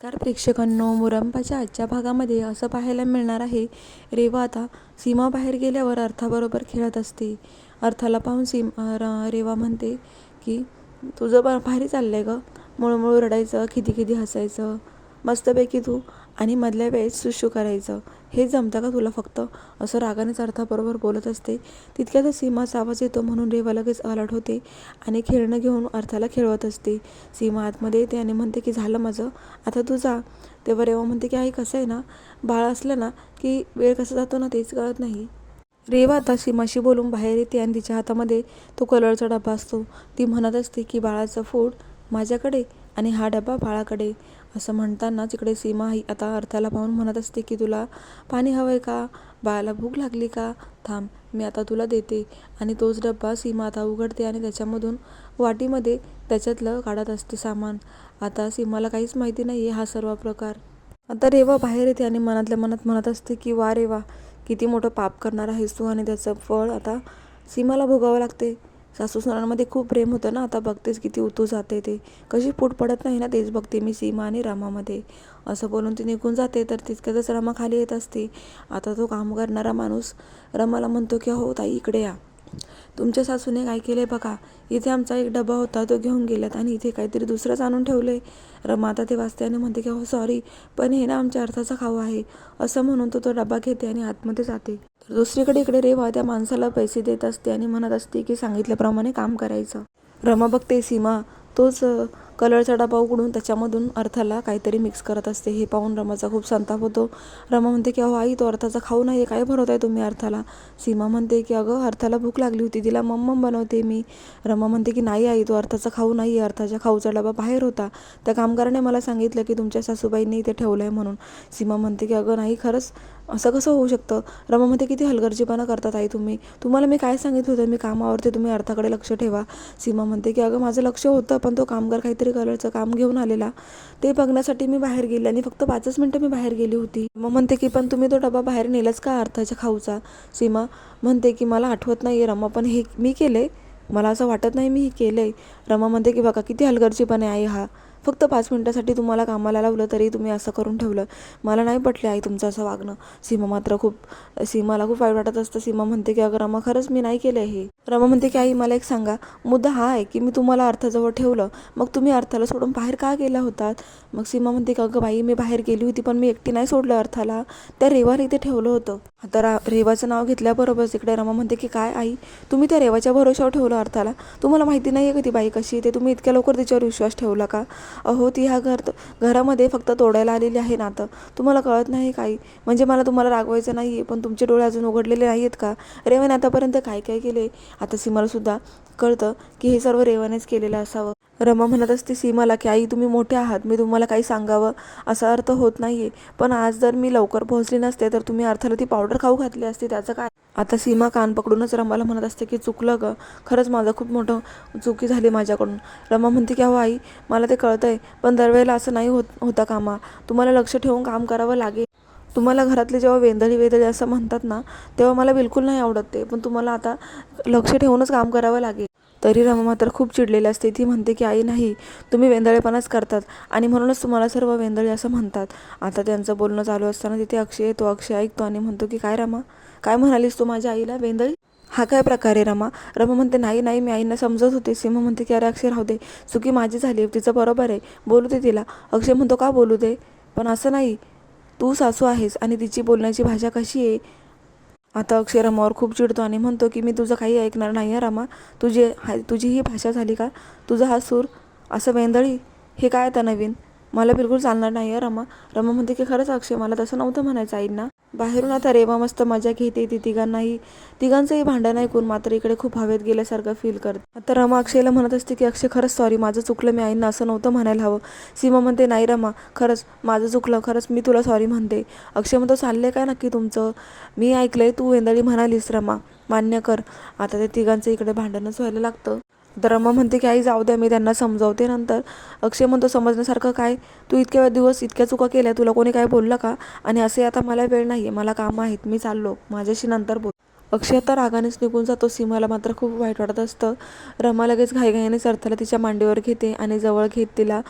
Car प्रेक्षकांनो मुरंबाच्या आजच्या भागामध्ये असं पाहायला मिळणार आहे रेवा आता सीमा बाहेर गेल्यावर अर्थाबरोबर खेळत असते. अर्थाला पाहून सीम र रेवा म्हणते की तुझं बा भारी चाललंय गं. मुळमुळ रडायचं खिदी खिदी हसायचं. मस्तपैकी तू आणि मधल्या वेळेस सुशू करायचं. हे जमतं का तुला फक्त? असं रागानेच अर्थाबरोबर बोलत असते. तितक्यातच सीमाचा आवाज येतो म्हणून रेवा लगेच अलर्ट होते आणि खेळणं घेऊन अर्थाला खेळवत असते. सीमा आतमध्ये येते आणि म्हणते की झालं माझं. आता तू जा. तेव्हा रेवा म्हणते की आई कसं आहे ना? बाळ असलं ना की वेळ कसा जातो ना तेच कळत नाही. रेवा आता सीमाशी बोलून बाहेर येते आणि तिच्या हातामध्ये तो कलरचा डबा असतो. ती म्हणत असते की बाळाचं फूड माझ्याकडे आणि हा डबा बाळाकडे. असं म्हणताना तिकडे सीमा ही आता अर्थाला पाहून म्हणत असते की तुला पाणी हवं आहे का? बाळाला भूक लागली का? थांब मी आता तुला देते. आणि तोच डब्बा सीमा आता उघडते आणि त्याच्यामधून वाटीमध्ये त्याच्यातलं काढत असते सामान. आता सीमाला काहीच माहिती नाही आहे हा सर्व प्रकार. आता रेवा बाहेर येते आणि मनातल्या मनात म्हणत असते की वा रेवा किती मोठं पाप करणार आहेस तू आणि त्याचं फळ आता सीमाला भोगावं लागते. सासू सुनांमध्ये खूप प्रेम होतं ना. आता बघतेच किती उतू जाते ते. कशी फूट पडत नाही ना तेच बघते मी सीमा आणि रामामध्ये. असं बोलून ती निघून जाते तर तितक्यातच रमा खाली येत असते. आता तो काम करणारा माणूस रमाला म्हणतो की हो ताई इकडे या. तुमच्या सासूने काय केलं बघा. इथे आमचा एक डबा होता तो घेऊन गेल्यात आणि इथे काहीतरी दुसरंच आणून ठेवलं आहे रमा आता ते वाचते आणि म्हणते की हो सॉरी पण हे ना आमच्या अर्थाचा खाऊ आहे. असं म्हणून तो तो डबा घेते आणि आतमध्ये जाते. दुसरीकडे इकडे रेवा त्या माणसाला पैसे देत असते आणि म्हणत असते की सांगितल्याप्रमाणे काम करायचं. रमा बघते सीमा. तोच कलरचा डबा उघडून त्याच्यामधून अर्थाला काहीतरी मिक्स करत असते. हे पाहून रमाचा खूप संताप होतो. रमा म्हणते की अहो आई तो अर्थाचा खाऊ नाही काय भरवताय तुम्ही अर्थाला? सीमा म्हणते की अगं अर्थाला भूक लागली होती. तिला मम्मम बनवते मी. रमा म्हणते की नाही आई तो अर्थाचा खाऊ नाही आहे अर्थाच्या खाऊचा डबा बाहेर होता. त्या कामगाराने मला सांगितलं की तुमच्या सासूबाईंनी इथे ठेवलं आहे म्हणून. सीमा म्हणते की अगं नाही खरंच असं कसं होऊ शकतं? रमामध्ये किती हलगर्जीपणा करतात आई तुम्ही? तुम्हाला मी काय सांगितलं होतं? मी कामावरते तुम्ही अर्थाकडे लक्ष ठेवा. सीमा म्हणते की अगं माझं लक्ष होतं पण तो कामगार काहीतरी कलरचं काम घेऊन आलेला. ते बघण्यासाठी मी बाहेर गेले आणि फक्त पाचच मिनटं मी बाहेर गेली होती. मग म्हणते की पण तुम्ही तो डबा बाहेर नेलाच का अर्थाच्या खाऊचा? सीमा म्हणते की मला आठवत नाही आहे रमा पण हे मी केलं मला असं वाटत नाही मी हे केलं आहे रमा म्हणते की बघा किती हलगर्जीपणे आहे हा. फक्त पाच मिनटासाठी तुम्हाला कामाला लावलं तरी तुम्ही असं करून ठेवलं. मला नाही पटले आई तुमचं असं वागणं. सीमा मात्र खूप सीमाला खूप वाईट वाटत असतं. सीमा म्हणते की अगर आम्हा खरंच मी नाही केलं हे. रमा म्हणते की आई मला एक सांगा. मुद्दा हा आहे की मी तुम्हाला अर्थाजवळ ठेवलं. मग तुम्ही अर्थाला सोडून बाहेर का गेला होतात? मग सीमा म्हणते की अगं बाई मी बाहेर गेली होती पण मी एकटी नाही सोडलं अर्थाला. त्या रेवाला इथे ठेवलं होतं. आता रा रेवाचं नाव घेतल्याबरोबर इकडे रमा म्हणते की काय आई? तुम्ही त्या रेवाच्या भरोशावर ठेवलं अर्थाला? तुम्हाला माहिती नाही आहे का ती बाई कशी ते तुम्ही इतक्या लवकर तिच्यावर विश्वास ठेवला का? अहो ती ह्या घर घरामध्ये फक्त तोडायला आलेली आहे नातं तुम्हाला कळत नाही काही म्हणजे मला तुम्हाला रागवायचं नाही आहे पण तुमचे डोळे अजून उघडलेले नाही आहेत का? रेवाने आतापर्यंत काय काय केले? आता सीमालासुद्धा कळतं की हे सर्व रेवानेच केलेलं असावं. रमा म्हणत असते सीमाला की आई तुम्ही मोठे आहात. मी तुम्हाला काही सांगावं असा अर्थ होत नाही आहे पण आज जर मी लवकर पोहोचली नसते तर तुम्ही अर्थाला ती पावडर खाऊ घातली असते. त्याचं काय? आता सीमा कान पकडूनच रमाला म्हणत असते की चुकलं ग. खरंच माझं खूप मोठं चुकी झाली माझ्याकडून. रमा म्हणते की अहो आई मला ते कळतं आहे पण दरवेळेला असं नाही होत होता कामा. तुम्हाला लक्ष ठेवून काम करावं लागेल. तुम्हाला घरातले जेव्हा वेंदळी वेंदळी असं म्हणतात ना तेव्हा मला बिलकुल नाही आवडत ते. पण तुम्हाला आता लक्ष ठेवूनच काम करावं लागेल. तरी रमा मात्र खूप चिडलेली असते. ती म्हणते की आई नाही तुम्ही वेंदळेपणाच करतात आणि म्हणूनच तुम्हाला सर्व वेंदळी असं म्हणतात. आता त्यांचं बोलणं चालू असताना तिथे अक्षय येतो. अक्षय ऐकतो आणि म्हणतो की काय रमा? काय म्हणालीस तू माझ्या आईला? वेंदळी हा काय प्रकार आहे रमा? रमा म्हणते नाही नाही मी आईंना समजत होते. सीमा म्हणते की अरे अक्षय राहू दे. चुकी माझी झाली तिचं बरोबर आहे. बोलू दे तिला. अक्षय म्हणतो का बोलू दे? पण असं नाही. तू सासू आहेस आणि तिची बोलण्याची भाषा कशी आहे? आता अक्षय रमावर खूप चिडतो आणि म्हणतो की मी तुझं काही ऐकणार नाही आहे रमा. तुझी हा तुझी ही भाषा झाली का? तुझा हा सूर असं वेंदळी हे काय आता नवीन? मला बिलकुल चालणार नाही आहे रमा. रमा म्हणते की खरंच अक्षय मला तसं नव्हतं म्हणायचं आईंना. बाहेरून आता रेवा मस्त मजा घेते ती तिघांनाही. तिघांचंही भांडण ऐकून मात्र इकडे खूप हवेत गेल्यासारखं फील करते. आता रमा अक्षयला म्हणत असते की अक्षय खरंच सॉरी माझं चुकलं मी आईंना असं नव्हतं म्हणायला हवं. सीमा म्हणते नाही रमा खरंच माझं चुकलं खरंच मी तुला सॉरी म्हणते. अक्षय म्हणतो चाललंय काय नक्की तुमचं? मी ऐकलंय तू वेंदळी म्हणालीस रमा. मान्य कर. आता ते तिघांचं इकडे भांडणच व्हायला लागतं. तर रमा म्हणते की आई जाऊ द्या मी त्यांना समजावते नंतर. अक्षय म्हणतो समजण्यासारखं काय? तू इतक्या दिवस इतक्या चुका केल्या तुला कोणी काय बोललं का? आणि असे आता मला वेळ नाही आहे मला कामं आहेत मी चाललो. माझ्याशी नंतर बोल. अक्षय आता रागानेच निघून जातो. सीमाला मात्र खूप वाईट वाटत असतं. रमा लगेच घाईघाईनेच अर्थाला तिच्या मांडीवर घेते आणि जवळ घेत तिला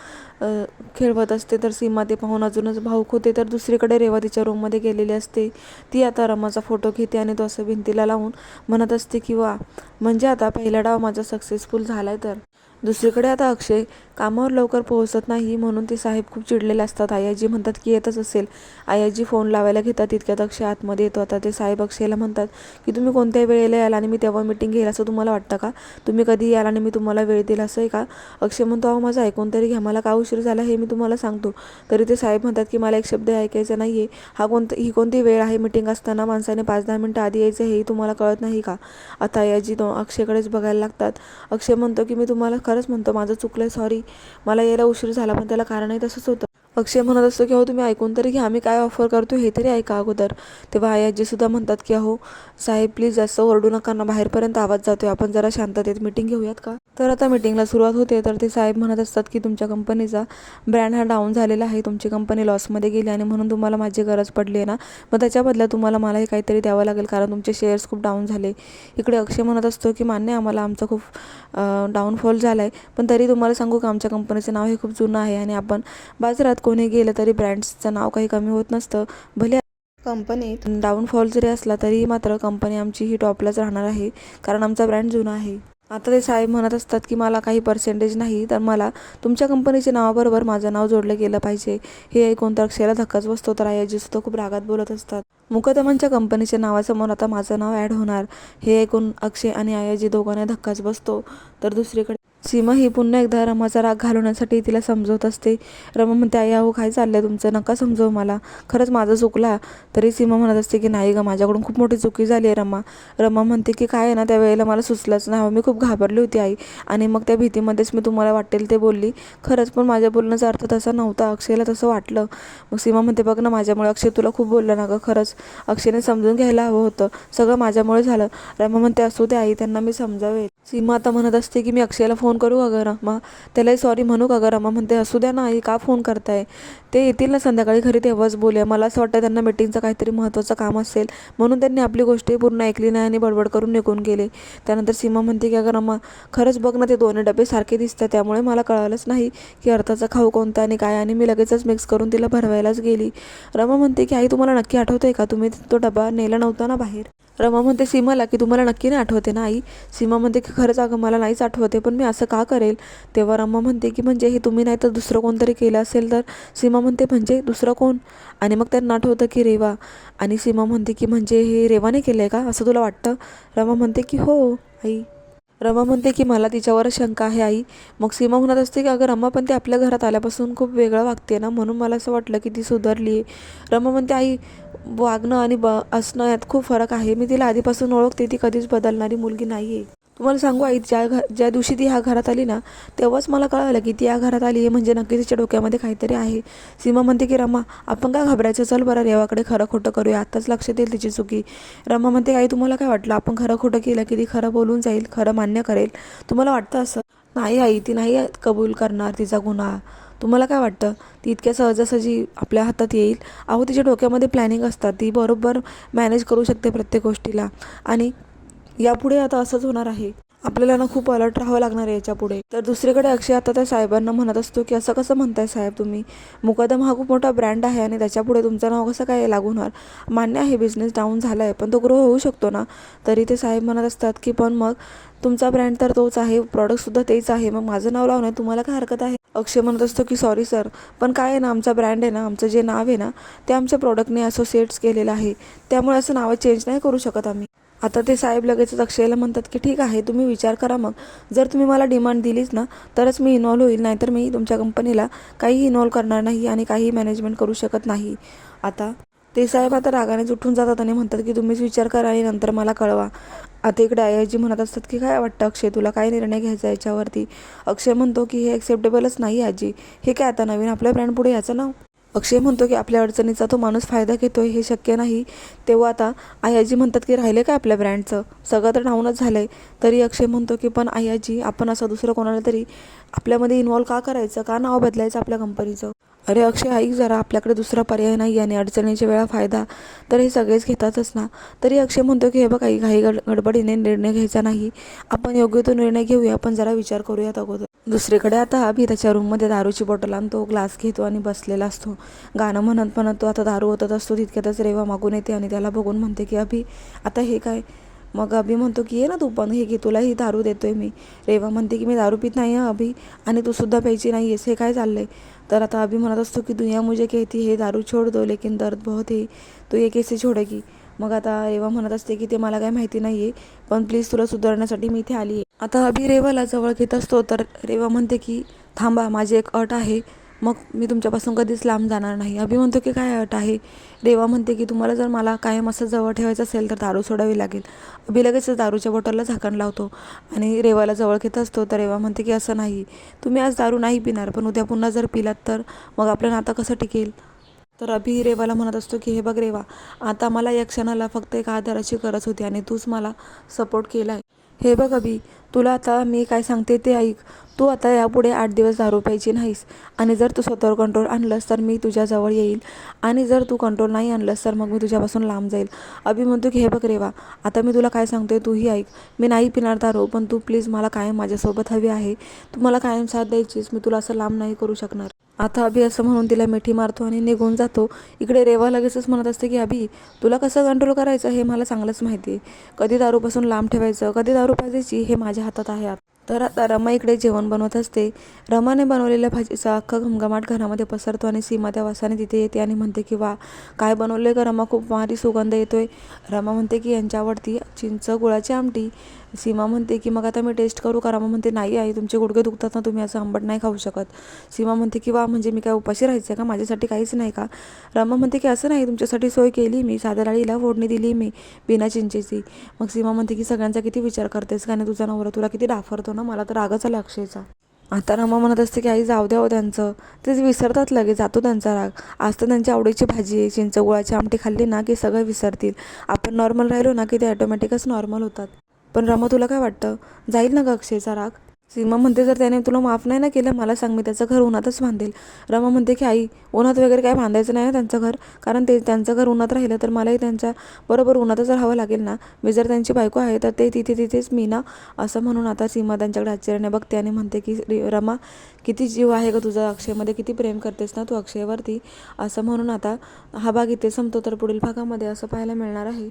खेळवत असते. तर सीमा ते पाहून अजूनच भाऊक होते. तर दुसरीकडे रेवा तिच्या रूममध्ये गेलेली असते. ती आता रमाचा फोटो घेते आणि तो असं भिंतीला लावून म्हणत असते की वा म्हणजे आता पहिला डाव माझा सक्सेसफुल झाला आहे तर. दुसरीकडे आता अक्षय कामावर लवकर पोहोचत नाही म्हणून ते साहेब खूप चिडलेले असतात. आयाजी म्हणतात की येतच असेल. आयाजी फोन लावायला घेतात. तितक्यात अक्षय आतमध्ये येतो. आता ते साहेब अक्षयला म्हणतात की तुम्ही कोणत्या वेळेला याल आणि मी तेव्हा मिटिंग घेईल असं तुम्हाला वाटतं का? तुम्ही कधी याल आणि मी तुम्हाला वेळ दिला असं आहे का? अक्षय म्हणतो अहो माझं ऐकून तरी घ्या. मला का उशीर झाला हे मी तुम्हाला सांगतो. तरी ते साहेब म्हणतात की मला एक शब्द ऐकायचा नाही आहे हा कोणतं ही कोणती वेळ आहे मिटिंग असताना? माणसाने पाच दहा मिनटं आधी यायचं हेही तुम्हाला कळत नाही का? आता आयाजी तो अक्षयकडेच बघायला लागतात. अक्षय म्हणतो की मी तुम्हाला खरंच म्हणतो माझं चुकलं आहे सॉरी मला यायला उशीर झाला पण त्याला कारणही तसंच होतं. अक्षय म्हणत असतो की अहो तुम्ही ऐकून तरी घ्या आम्ही काय ऑफर करतो हे तरी ऐका अगोदर. तेव्हा आई आजीसुद्धा म्हणतात की अहो साहेब प्लीज जास्त ओरडू नका ना बाहेरपर्यंत आवाज जातोय. आपण जरा शांततेत मीटिंग घेऊयात का? तर आता मीटिंगला सुरुवात होते. तर ते साहेब म्हणत असतात की तुमच्या कंपनीचा ब्रँड हा डाऊन झालेला आहे. तुमची कंपनी लॉसमध्ये गेली आणि म्हणून तुम्हाला माझी गरज पडली आहे ना. मग त्याच्या बदल्यात तुम्हाला मलाही काहीतरी द्यावं लागेल. कारण तुमचे शेअर्स खूप डाऊन झाले. इकडे अक्षय म्हणत असतो की मान्य आम्हाला आमचा खूप डाऊनफॉल झाला आहे पण तरी तुम्हाला सांगू का आमच्या कंपनीचं नाव हे खूप जुनं आहे आणि आपण बाजारात कोणी गेलं तरी ब्रँड्सचं नाव काही कमी होत नसतं. भले कंपनीत डाऊनफॉल जरी असला तरी मात्र कंपनी आमची ही टॉपलाच राहणार आहे. कारण आमचा ब्रँड जुना आहे. आता ते साहेब म्हणत असतात की मला काही पर्सेंटेज नाही तर मला तुमच्या कंपनीच्या नावाबरोबर माझं नाव जोडलं गेलं पाहिजे. हे ऐकून तर अक्षयला धक्काच बसतो तर आयाजी सुद्धा खूप रागात बोलत असतात. मुकदमांच्या कंपनीच्या नावासमोर आता माझं नाव ॲड होणार. हे ऐकून अक्षय आणि आयाजी दोघांना धक्काच बसतो. तर दुसरीकडे सीमा ही पुन्हा एकदा रमाचा राग घालवण्यासाठी तिला समजवत असते. रमा म्हणते आई अहो काय चाललंय तुमचं? नका समजव मला. खरंच माझा चुकला. तरी सीमा म्हणत असते की नाही ग माझ्याकडून खूप मोठी चुकी झाली आहे रमा. रमा म्हणते की काय आहे ना त्यावेळेला मला सुचलंच नाही. मी खूप घाबरली होती आई. आणि मग त्या भीतीमध्येच मी तुम्हाला वाटेल ते बोलली. खरंच पण माझ्या बोलण्याचा अर्थ तसा नव्हता. अक्षयला तसं वाटलं. मग सीमा म्हणते बघ ना माझ्यामुळे अक्षय तुला खूप बोललं ना गं खरंच. अक्षयने समजून घ्यायला हवं होतं. सगळं माझ्यामुळे झालं. रमा म्हणते असू दे आई त्यांना मी समजावे सीमा आता म्हणत असते की मी अक्षयला फोन करू अगं रमा. त्यालाही सॉरी म्हणू का रमा म्हणते असू द्या ना आई का फोन करताय? ते येतील ना संध्याकाळी? घरी तेव्हाच बोलूया. मला असं वाटतं त्यांना मीटिंगचं काहीतरी महत्त्वाचं काम असेल. म्हणून त्यांनी आपली गोष्टही पूर्ण ऐकली नाही आणि बडबड करून निघून गेले. त्यानंतर सीमा म्हणते की अगं अम्मा खरंच बघ ना ते दोन्ही डबे सारखे दिसतात. त्यामुळे मला कळालंच नाही की अर्थाचा खाऊ कोणता आणि काय. आणि मी लगेचच मिक्स करून तिला भरवायलाच गेली. रमा म्हणते की आई तुम्हाला नक्की आठवते का? तुम्ही तो डबा नेला नव्हता ना बाहेर? रमा म्हणते सीमाला की तुम्हाला नक्की नाही आठवते ना आई? सीमा म्हणते की खरंच अगं मला नाहीच आठवते पण मी असं का करेल? तेव्हा रमा म्हणते की म्हणजे हे तुम्ही नाही तर दुसरं कोणतरी केलं असेल तर? सीमा म्हणते म्हणजे दुसरं कोण? आणि मग त्यांना आठवतं की रेवा. आणि सीमा म्हणते की म्हणजे हे रेवाने केलं आहे का? असं तुला वाटतं? रमा म्हणते की हो आई. रमा म्हणते की मला तिच्यावरच शंका आहे आई. मग सीमा म्हणत असते की अगं रमा पण ती आपल्या घरात आल्यापासून खूप वेगळं वागते ना म्हणून मला असं वाटलं की ती सुधारली आहे. रमा म्हणते आई वागणं आणि ब असणं यात खूप फरक आहे. मी तिला आधीपासून ओळखते ती कधीच बदलणारी मुलगी नाही आहे तुम्हाला सांगू आई ज्या घ ज्या दिवशी ती ह्या घरात आली ना तेव्हाच मला कळालं की ती या घरात आली आहे. म्हणजे नक्की तिच्या डोक्यामध्ये काहीतरी आहे. सीमा म्हणते की रमा आपण काय घाबरायचं? चल बरं रेवाकडे खरं खोटं करूया. आत्ताच लक्षात येईल तिची चुकी. रमा म्हणते आई तुम्हाला काय वाटलं? आपण खरं खोटं केलं की ती खरं बोलून जाईल खरं मान्य करेल? तुम्हाला वाटतं असं? नाही आई ती नाही कबूल करणार तिचा गुन्हा. तुम्हाला काय वाटतं? ती इतक्या सहजासहजी आपल्या हातात येईल? अहो तिच्या डोक्यामध्ये प्लॅनिंग असतात. ती बरोबर मॅनेज करू शकते प्रत्येक गोष्टीला. आणि यापुढे आता असंच होणार आहे. आपल्याला ना खूप अलर्ट राहावं लागणार आहे याच्यापुढे. तर दुसरीकडे अक्षय आता त्या साहेबांना म्हणत असतो की असं कसं म्हणताय साहेब तुम्ही? मुकदम हा खूप मोठा ब्रँड आहे आणि त्याच्यापुढे तुमचं नाव कसं काय लागून होणार? मान्य आहे बिझनेस डाऊन झाला आहे पण तो ग्रो होऊ शकतो ना? तरी ते साहेब म्हणत असतात की पण मग तुमचा ब्रँड तर तोच आहे प्रॉडक्टसुद्धा तेच आहे मग माझं नाव लावणं तुम्हाला काय हरकत आहे? अक्षय म्हणत असतो की सॉरी सर पण काय आहे ना आमचा ब्रँड आहे ना आमचं जे नाव आहे ना ते आमच्या प्रॉडक्टने असोसिएट्स केलेलं आहे. त्यामुळे असं नावं चेंज नाही करू शकत आम्ही. आता ते साहेब लगेचच अक्षयला म्हणतात की ठीक आहे तुम्ही विचार करा मग. जर तुम्ही मला डिमांड दिलीच ना तरच मी इन्व्हॉल्व होईल नाहीतर मी तुमच्या कंपनीला काहीही इन्व्हॉल्व करणार नाही आणि काही मॅनेजमेंट करू शकत नाही. आता ते साहेब आता रागानेच उठून जातात आणि म्हणतात की तुम्हीच विचार करा आणि नंतर मला कळवा. आता इकडे आयजी म्हणत असतात की काय वाटतं अक्षय तुला काय निर्णय घ्यायचा याच्यावरती? अक्षय म्हणतो की हे ॲक्सेप्टेबलच नाही आजी. हे काय आता नवीन आपल्या ब्रँड पुढे याचं नाव अक्षय म्हणतो की आपल्या अडचणीचा तो माणूस फायदा घेतोय हे शक्य नाही. तेव्हा आता आयाजी म्हणतात की राहिले काय आपल्या ब्रँडचं? सगळं तर डाऊनच झालं आहे तरी अक्षय म्हणतो की पण आयाजी आपण असं दुसरं कोणाला तरी आपल्यामध्ये इन्व्हॉल्व का करायचं? का नाव बदलायचं आपल्या कंपनीचं अरे अक्षय ऐक जरा आपल्याकडे दुसरा पर्याय नाही आणि अडचणीच्या वेळा फायदा तर हे सगळेच घेतातच ना. तरी अक्षय म्हणतो की हे बघ काही घाई गड गडबडीने निर्णय घ्यायचा नाही. आपण योग्य तो निर्णय घेऊया आपण जरा विचार करूयात अगोदर. दुसरीकडे आता अभि त्याच्या रूममध्ये दारूची बॉटल आणतो ग्लास घेतो आणि बसलेला असतो. गाणं म्हणत म्हणत तो आता दारू ओतत असतो तितक्यातच रेवा मागून येते आणि त्याला बघून म्हणते की अभि आता हे काय? मग अभि म्हणतो की ये ना तू पण हे घे तुला ही दारू देतोय मी. रेवा म्हणते की मी दारू पित नाही आहे अभि आणि तू सुद्धा प्यायची नाही आहेस हे काय चाललंय? तर आता अभि म्हणत असतो की दुनिया मुझे कहती हे दारू छोड़ दो लेकिन दर्द बहुत हे तो ये कैसे छोडेगी? मग आता रेवा म्हणत असते की ते मला काय माहिती नाही आहे पण प्लीज तुला सुधारण्यासाठी मी इथे आली आहे आता अभि रेवाला जवळ घेत असतो तर रेवा म्हणते की थांबा माझी एक अट आहे मग मी तुमच्यापासून कधीच लांब जाणार नाही. अभि म्हणतो की काय अट आहे? रेवा म्हणते की तुम्हाला जर मला कायम असं जवळ ठेवायचं असेल तर दारू सोडावी लागेल. अभि लगेच दारूच्या बॉटलला झाकण लावतो आणि रेवाला जवळ घेत असतो. तर रेवा म्हणते की असं नाही. तुम्ही आज दारू नाही पिणार पण उद्या पुन्हा जर पिलात तर मग आपलं नातं कसं टिकेल? तर अभि रेवाला म्हणत असतो की हे बघ रेवा आता मला या क्षणाला फक्त एका आधाराची गरज होती आणि तूच मला सपोर्ट केला आहे हे बघ अभि तुला आता मी काय सांगते ते ऐक. तू आता यापुढे आठ दिवस दारू प्यायची नाहीस. आणि जर तू स्वतःवर कंट्रोल आणलंस तर मी तुझ्याजवळ येईल. आणि जर तू कंट्रोल नाही आणलंस तर मग मी तुझ्यापासून लांब जाईल. अभि म्हणतो की हे बघ रेवा आता मी तुला काय सांगतोय तूही ऐक. मी नाही पिणार दारू पण तू प्लीज मला कायम माझ्यासोबत हवी आहे. तू मला कायम साथ द्यायचीस. मी तुला असं लांब नाही करू शकणार. आता अभि असं म्हणून तिला मिठी मारतो आणि निघून जातो. इकडे रेवा लगेचच म्हणत असते की अभि तुला कसं कंट्रोल करायचं हे मला चांगलंच माहिती आहे. कधी दारूपासून लांब ठेवायचं कधी दारू पाजायची हे माझ्या हातात आहे आता. तर आता रमा इकडे जेवण बनवत असते. रमाने बनवलेल्या भाजीचा अख्खा घमघमाट घरामध्ये पसरतो आणि सीमा त्या वासाने तिथे येते आणि म्हणते की वा काय बनवले का रमा? खूप भारी सुगंध येतोय. रमा म्हणते की यांच्या आवडती चिंच गुळाची आमटी सीमा म्हणते की मग आता मी टेस्ट करू का रमा म्हणते नाही आई तुमचे गुडघे दुखतात ना तुम्ही असं आंबट नाही खाऊ शकत. सीमा म्हणते की वा म्हणजे मी काय उपाशी राहायचं का? माझ्यासाठी काहीच नाही का? रमा म्हणते की असं नाही तुमच्यासाठी सोय केली मी साध्या डाळीला फोडणी दिली मी बिना चिंचेची. मग सीमा म्हणते की सगळ्यांचा किती विचार करतेस का? नाही तुझा नवरा तुला किती डाफरतो ना? मला तर रागच आला अक्षयचा. आता रमा म्हणत असते की आई जाऊ द्या हो त्यांचं. तेच विसरतात लगेच जातो त्यांचा राग. आज तर त्यांच्या आवडीची भाजी आहे चिंच गुळाची आमटी खाल्ली ना की सगळं विसरतील. आपण नॉर्मल राहिलो ना की ते ऑटोमॅटिकच नॉर्मल होतात. पण रमा तुला काय वाटतं? जाईल ना ग अक्षयचा राग? सीमा म्हणते जर त्याने तुला माफ नाही ना केलं मला सांग मी त्याचं घर उन्हातच बांधेल. रमा म्हणते की आई उन्हात वगैरे काय बांधायचं नाही ना त्यांचं घर? कारण ते त्यांचं घर उन्हात राहिलं तर मलाही त्यांच्या बरोबर उन्हातच राहावं लागेल ना? मी जर त्यांची बायको आहे तर ते तिथे तिथेच मी ना? असं म्हणून आता सीमा त्यांच्याकडे आश्चर्याने बघते आणि म्हणते की रमा किती जीव आहे का तुझा? अक्षयमध्ये किती प्रेम करतेस ना तू अक्षयवरती? असं म्हणून आता हा भाग इथे संपतो तर पुढील भागामध्ये असं पाहायला मिळणार आहे.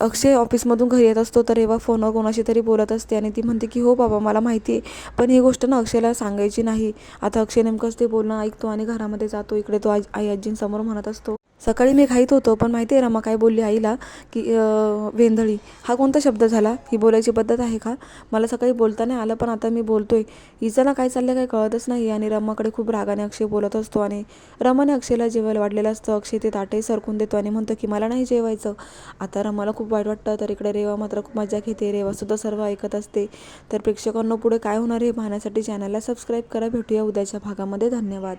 अक्षय ऑफिसमधून घरी येत असतो तर रेवा फोनवर कोणाशी तरी बोलत असते आणि ती म्हणते की हो बाबा मला माहिती आहे. पण ही गोष्ट ना अक्षयला सांगायची नाही. आता अक्षय नेमकंच ते बोलणं ऐकतो आणि घरामध्ये जातो. इकडे तो आई आजींसमोर म्हणत असतो. सकाळी मी घाईत होतो पण माहिती आहे रमा काय बोलली आईला की वेंधळी हा कोणता शब्द झाला? ही बोलायची पद्धत आहे का? मला सकाळी बोलता नाही आलं पण आता मी बोलतोय. हिचं ना काय चाललं काय कळतच नाही आणि रमाकडे खूप रागाने अक्षय बोलत असतो आणि रमाने अक्षयला जेवायला वाढलेलं असतं. अक्षय ते ताटही सरकून देतो आणि म्हणतो की मला नाही जेवायचं. आता रमाला खूप वाईट वाटतं तर इकडे रेवा मात्र खूप मजा घेते. रेवासुद्धा सर्व ऐकत असते. तर प्रेक्षकांना पुढे काय होणार हे पाहण्यासाठी चॅनलला सबस्क्राईब करा. भेटूया उद्याच्या भागामध्ये. धन्यवाद.